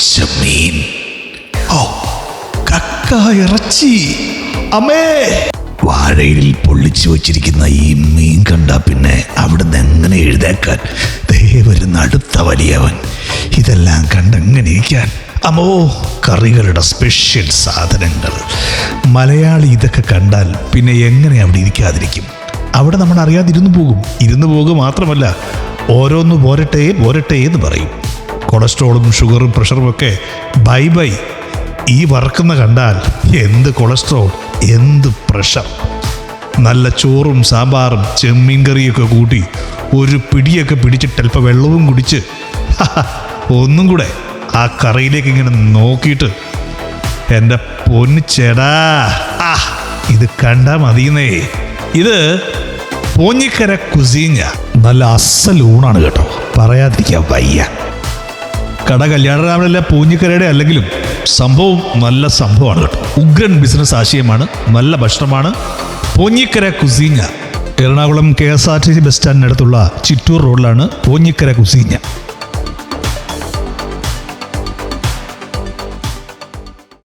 ചെമ്മീൻ ഓ കക്ക ഇറച്ചി. അമ്മേ. വാഴയിൽ പൊള്ളിച്ചു വച്ചിരിക്കുന്ന ഈ മീൻ കണ്ട പിന്നെ അവിടുന്ന് എങ്ങനെ എഴുതേക്കാൻ? ദേ വരുന്ന അടുത്ത വലിയവൻ. ഇതെല്ലാം കണ്ടെങ്ങനെ ഇരിക്കാൻ അമ്മോ കറികളുടെ സ്പെഷ്യൽ സാധനങ്ങൾ. മലയാളി ഇതൊക്കെ കണ്ടാൽ പിന്നെ എങ്ങനെ അവിടെ ഇരിക്കാതിരിക്കും? അവിടെ നമ്മൾ അറിയാതിരുന്നു പോകും. ഇരുന്നു പോകുക മാത്രമല്ല ഓരോന്ന് പോരട്ടെ പോരട്ടെ എന്ന് പറയും. കൊളസ്ട്രോളും ഷുഗറും പ്രഷറും ഒക്കെ ബൈ ബൈ ഈ വറക്കുന്ന കണ്ടാൽ എന്ത് കൊളസ്ട്രോൾ എന്ത് പ്രഷർ നല്ല ചോറും സാമ്പാറും ചെമ്മീൻ കറിയൊക്കെ കൂട്ടി ഒരു പിടിയൊക്കെ പിടിച്ചിട്ട് വെള്ളവും കുടിച്ച് ഒന്നും കൂടെ ആ കറിയിലേക്ക് ഇങ്ങനെ നോക്കിയിട്ട് എന്റെ പൊന്നിച്ചേടാ ചേടാ ആ ഇത് കണ്ടാൽ മതിയെന്നേ. ഇത് പോഞ്ഞിക്കര കുസീഞ്ഞ നല്ല അസൽ ഊണാണ് കേട്ടോ. പറയാതിരിക്കാൻ വയ്യ. കട കല്യാണരാമനല്ല പൂഞ്ഞിക്കരയുടെ അല്ലെങ്കിലും സംഭവം നല്ല സംഭവമാണ് കേട്ടോ. ഉഗ്രൻ ബിസിനസ് ആശയമാണ് നല്ല ഭക്ഷണമാണ്. Poonjikkara cuisine Ernakulam K S R T C bus സ്റ്റാൻഡിനടുത്തുള്ള Chittoor റോഡിലാണ് പൂഞ്ഞിക്കര കുസീഞ്ഞ